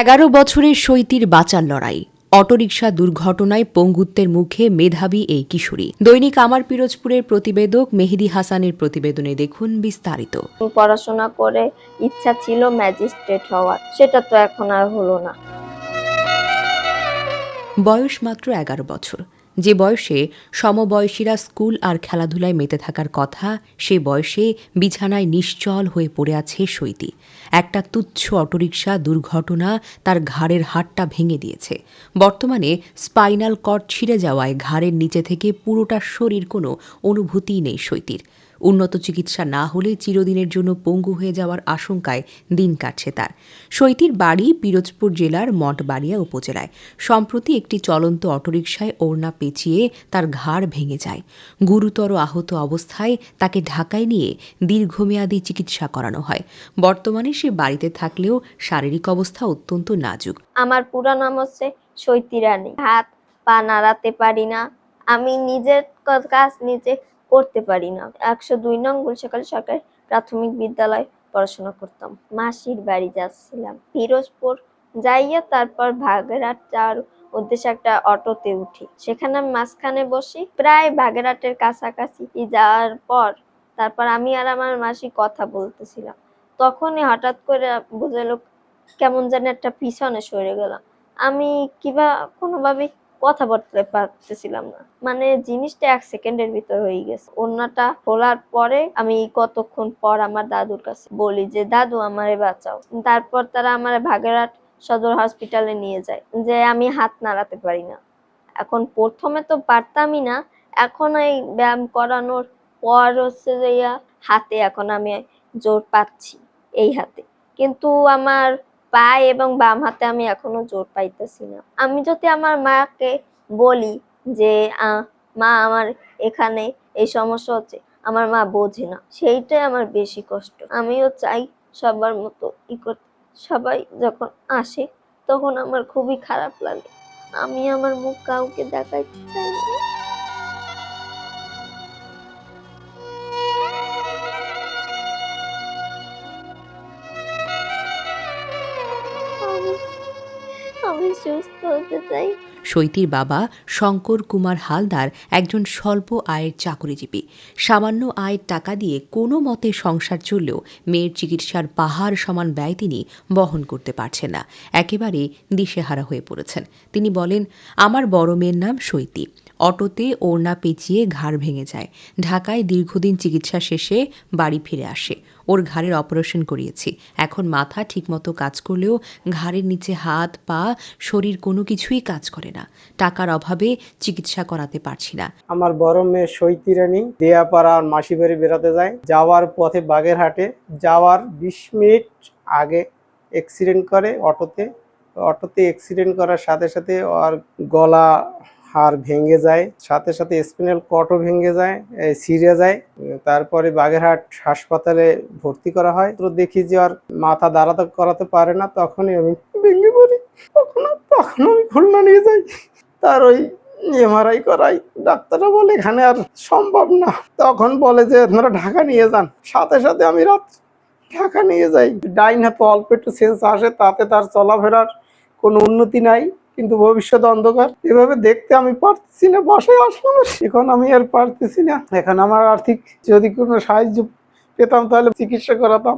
এগারো বছরের সৈতির বাঁচার লড়াই। অটোরিকশা দুর্ঘটনায় পঙ্গুত্বের মুখে মেধাবী এই কিশোরী। দৈনিক আমার পিরোজপুরের প্রতিবেদক মেহেদি হাসানের প্রতিবেদনে দেখুন বিস্তারিত। পড়াশোনা করে ইচ্ছা ছিল ম্যাজিস্ট্রেট হওয়ার। সেটা তো এখন আর হলো না। বয়স মাত্র এগারো বছর। যে বয়সে সমবয়সীরা স্কুল আর খেলাধুলায় মেতে থাকার কথা, সে বয়সে বিছানায় নিশ্চল হয়ে পড়ে আছে সৈতি একটা তুচ্ছ অটোরিকশা দুর্ঘটনা তার ঘাড়ের হাড়টা ভেঙে দিয়েছে। বর্তমানে স্পাইনাল কর্ড ছিঁড়ে যাওয়ায় ঘাড়ের নিচে থেকে পুরোটা শরীর কোনো অনুভূতিই নেই সৈতির উন্নত চিকিৎসা না হলে চিরদিনের জন্য পঙ্গু হয়ে যাওয়ার আশঙ্কায় দিন কাটছে তার। সৈতির বাড়ি পিরোজপুর জেলার মঠবাড়িয়া উপজেলায়। সম্প্রতি একটি চলন্ত অটোরিকশায় ওড়না পেঁচিয়ে তার ঘাড় ভেঙে যায়। গুরুতর আহত অবস্থায় তাকে ঢাকায় নিয়ে দীর্ঘমেয়াদী চিকিৎসা করানো হয়। বর্তমানে সে বাড়িতে থাকলেও শারীরিক অবস্থা অত্যন্ত নাজুক। আমার পুরা নাম হচ্ছে সৈতি রানী। হাত পা নাড়াতে পারি না। আমি নিজের কাজ নিজে করতে পারি না। একশো দুই নং গুলশাখাল সরকারি প্রাথমিক বিদ্যালয় পড়াশোনা করতাম। মাসির বাড়ি যাচ্ছিলাম। ফিরোজপুর যাইয়া তারপর ভাগেরহাট যাওয়ার উদ্দেশ্যে একটা অটোতে উঠি। সেখানে মাঝখানে বসি। প্রায় বাগেরহাটের কাছাকাছি যাওয়ার পর তারপর আমি আর আমার মাসি কথা বলতেছিলাম। তখনই হঠাৎ করে বুঝালো কেমন জানি একটা পিছনে সরে গেলাম। আমি কিবা কোনোভাবে কথা বলতে পারতেছিলাম না। মানে জিনিসটা এক সেকেন্ডের ভিতর হয়ে গেছে। ওড়নাটা খোলার পরে আমি কতক্ষণ পর আমার দাদুর কাছে বলি যে, দাদু, আমারে বাঁচাও। তারপর তারা আমার ভাগেরহাট সদর হসপিটালে নিয়ে যায়। যে, আমি হাত নাড়াতে পারি না। এখন প্রথমে তো পারতামই না। এখন এই ব্যায়াম করানোর পর হচ্ছে যে হাতে এখন আমি জোর পাচ্ছি এই হাতে। কিন্তু আমার পায়ে এবং বাম হাতে আমি এখনও জোর পাইতেছি না। আমি যদি আমার মাকে বলি যে মা, আমার এখানে এই সমস্যা হচ্ছে। আমার মা বোঝে না। সেইটাই আমার বেশি কষ্ট। আমিও চাই সবার মতো ই করতে সবাই যখন আসে তখন আমার খুবই খারাপ লাগে। আমি আমার মুখ কাউকে দেখাইতে চাই না। সুস্থ হতে চাই। সৈতির বাবা শঙ্কর কুমার হালদার একজন স্বল্প আয়ের চাকরিজীবী। সামান্য আয়ের টাকা দিয়ে কোনো মতে সংসার চললেও মেয়ের চিকিৎসার পাহাড় সমান ব্যয় তিনি বহন করতে পারছেন না। একেবারে দিশেহারা হয়ে পড়েছেন। তিনি বলেন, আমার বড় মেয়ের নাম সৈতি অটোতে ওড়না পেঁচিয়ে ঘাড় ভেঙে যায়। ঢাকায় দীর্ঘদিন চিকিৎসা শেষে বাড়ি ফিরে আসে। ওর ঘাড়ের অপারেশন করিয়েছি। এখন মাথা ঠিকমতো কাজ করলেও ঘাড়ের নিচে হাত, পা, শরীর কোনো কিছুই কাজ করে না। টাকার অভাবে চিকিৎসা করাতে পারছি না। আমার বড় মেয়ে সৈতি রানী দেয়াপাড়া আর মাসি বাড়ি বেড়াতে যায়। যাওয়ার পথে বাগেরহাটে যাওয়ার বিশ মিনিট আগে অ্যাক্সিডেন্ট করে অটোতে। অটোতে অ্যাক্সিডেন্ট করার সাথে সাথে ওর গলা হাড় ভেঙে যায়, সাথে সাথে স্পিনাল কটও ভেঙে যায় ছিঁড়ে যায়, তারপরে বাগেরহাট হাসপাতালে ভর্তি করা হয়। তো দেখি যে আর মাথা দাঁড়াতে করাতে পারে না, তখনই আমি ভেঙে পড়ি। তখন তখন আমি খুলনা নিয়ে যাই। তার ওই এমআরআই করাই। ডাক্তাররা বলে, এখানে আর সম্ভব না। তখন বলে যে, আপনারা ঢাকা নিয়ে যান। সাথে সাথে আমি রাত ঢাকা নিয়ে যাই। ডাইন হাতে অল্প একটু সেন্স আসে, তাতে তার চলাফেরার কোনো উন্নতি নাই। কিন্তু ভবিষ্যৎ অন্ধকার। এভাবে দেখতে আমি পারতেছি না, বাসায় আসলাম এখন আমি আর পারতেছি না। এখন আমার আর্থিক যদি কোনো সাহায্য পেতাম তাহলে চিকিৎসা করাতাম।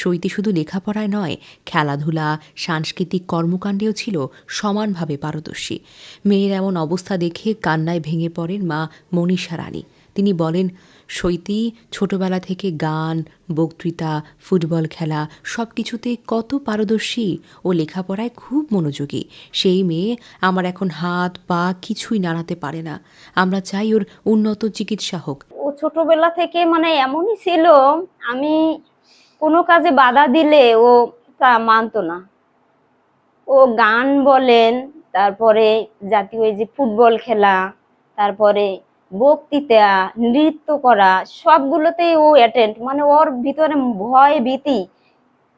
সৈতি শুধু লেখাপড়ায় নয়, খেলাধুলা, সাংস্কৃতিক কর্মকাণ্ডেও ছিল সমানভাবে পারদর্শী। মেয়ের এমন অবস্থা দেখে কান্নায় ভেঙে পড়েন মা মনীষা রানী। তিনি বলেন, সৈতি, ছোটবেলা থেকে গান, বক্তৃতা, ফুটবল খেলা সব কিছুতে কত পারদর্শী ও লেখাপড়ায় খুব মনোযোগী। সেই মেয়ে আমার এখন হাত, পা কিছুই নাড়াতে পারে না। আমরা চাই ওর উন্নত চিকিৎসা হোক। ও ছোটবেলা থেকে মানে এমনই ছিল, আমি কোনো কাজে বাধা দিলে ও তা মানতো না। ও গান বলেন, তারপরে জাতীয় যে ফুটবল খেলা, তারপরে বক্তৃতা, নৃত্য করা, সবগুলোতেই ও অ্যাটেন্ড মানে ওর ভিতরে ভয়, ভীতি,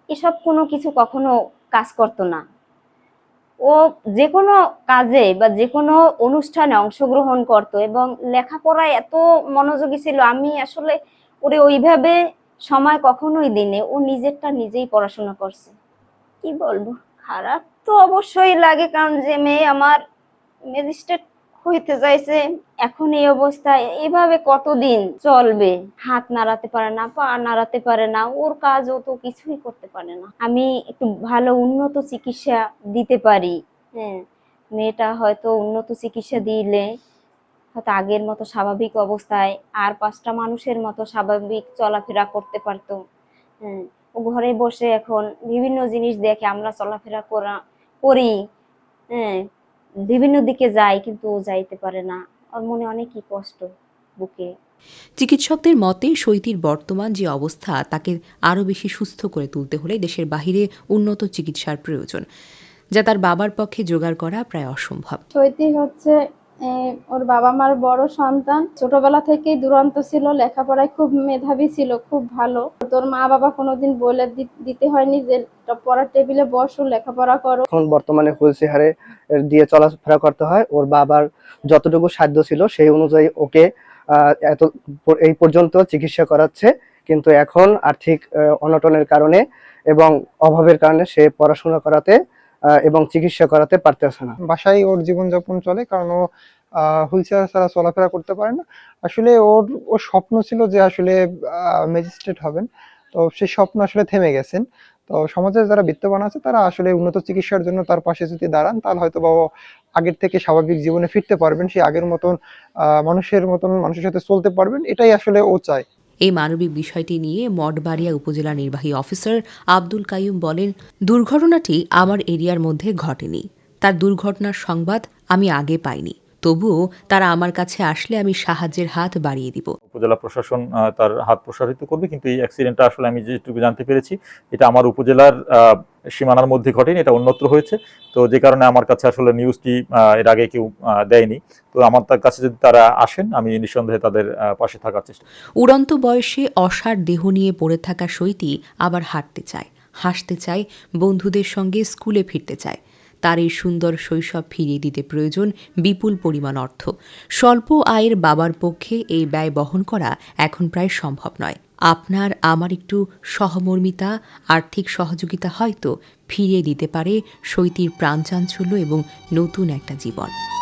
এসব কোনো কিছু কখনো কাজ করতো না। ও যে কোনো কাজে বা যে কোনো অনুষ্ঠানে অংশগ্রহণ করত এবং লেখাপড়ায় এত মনোযোগী ছিল, আমি আসলে ওরে ওইভাবে সময় কখনোই দিনে ও নিজেরটা নিজেই পড়াশোনা করছে। কি বলব? খারাপ তো অবশ্যই লাগে, কারণ যে মেয়ে আমার ম্যাজিস্ট্রেট হইতে যাইছে, এখন এই অবস্থায় এভাবে কতদিন চলবে? হাত নাড়াতে পারে না, পা নাড়াতে পারে না, ওর কাজও তো কিছুই করতে পারে না। আমি একটু ভালো উন্নত চিকিৎসা দিতে পারি। হ্যাঁ মেয়েটা হয়তো উন্নত চিকিৎসা দিলে হয়তো আগের মতো স্বাভাবিক অবস্থায় আর পাঁচটা মানুষের মতো স্বাভাবিক চলাফেরা করতে পারতো। হ্যাঁ ও ঘরে বসে এখন বিভিন্ন জিনিস দেখে আমরা চলাফেরা করা, করি। হ্যাঁ বিভিন্ন দিকে যায় কিন্তু ও যাইতে পারে না। ওর মনে অনেকই কষ্ট বুকে। চিকিৎসকদের মতে সৈতির বর্তমান যে অবস্থা তাকে আরও বেশি সুস্থ করে তুলতে হলে দেশের বাহিরে উন্নত চিকিৎসার প্রয়োজন যা তার বাবার পক্ষে জোগাড় করা প্রায় অসম্ভব। চৈতি হচ্ছে ওর বাবা মার বড় সন্তান। ছোটবেলা থেকেই দুরন্ত ছিল, লেখাপড়ায় খুব মেধাবী ছিল, খুব ভালো। তোর মা বাবা কোনোদিন বলে দিতে হয়নি যে পড়ার টেবিলে বসো, লেখাপড়া করো। এখন বর্তমানে হুইল চেয়ারে দিয়ে চলাফেরা করতে হয়। ওর বাবার যতটুকু সাধ্য ছিল, সেই অনুযায়ী ওকে এত, এই পর্যন্ত চিকিৎসা করাচ্ছে। কিন্তু এখন আর্থিক অনটনের কারণে এবং অভাবের কারণে সে পড়াশোনা করাতে এবং চিকিৎসা করাতে পারতেছে না। বাসায় ওর জীবনযাপন চলে, কারণ ও হুইল চেয়ার ছাড়া চলাফেরা করতে পারে না। আসলে ওর ওর স্বপ্ন ছিল যে আসলে ম্যাজিস্ট্রেট হবেন। তো সেই স্বপ্ন আসলে থেমে গেছেন। তো সমাজে যারা বিত্তবান আছে, তারা আসলে উন্নত চিকিৎসার জন্য তার পাশে যদি দাঁড়ান তাহলে হয়তো বা আগের থেকে স্বাভাবিক জীবনে ফিরতে পারবেন। সেই আগের মতন মানুষের মতন মানুষের সাথে চলতে পারবেন। এটাই আসলে ও চায়। এই মানবিক বিষয়টি নিয়ে মঠবাড়িয়া উপজেলা নির্বাহী অফিসার আব্দুল কাইম বলেন, দুর্ঘটনাটি আমার এরিয়ার মধ্যে ঘটেনি। তার দুর্ঘটনার সংবাদ আমি আগে পাইনি। তবুও তারা আমার কাছে আসলে আমি সাহায্যের হাত বাড়িয়ে দিব। উপজেলা প্রশাসন তার হাত প্রসারিত করবে, কিন্তু এই অ্যাক্সিডেন্টটা আসলে আমি যেটুকু জানতে পেরেছি, এটা আমার উপজেলার সীমানার মধ্যে ঘটেনি, এটা অন্যত্র হয়েছে। তো যে কারণে আমার কাছে আসলে নিউজটি এর আগে কেউ দেয়নি। তো আমার তার কাছে যদি তারা আসেন, আমি নিঃসন্দেহে তাদের পাশে থাকার চেষ্টা উড়ন্ত বয়সে অসার দেহ নিয়ে পড়ে থাকা সৈতি আবার হাঁটতে চায়। হাসতে চায়, বন্ধুদের সঙ্গে স্কুলে ফিরতে চায়। তার এই সুন্দর শৈশব ফিরিয়ে দিতে প্রয়োজন বিপুল পরিমাণ অর্থ। স্বল্প আয়ের বাবার পক্ষে এই ব্যয় বহন করা এখন প্রায় সম্ভব নয়। আপনার আমার একটু সহমর্মিতা, আর্থিক সহযোগিতা হয়তো ফিরিয়ে দিতে পারে সৈতির প্রাণচাঞ্চল্য এবং নতুন একটা জীবন।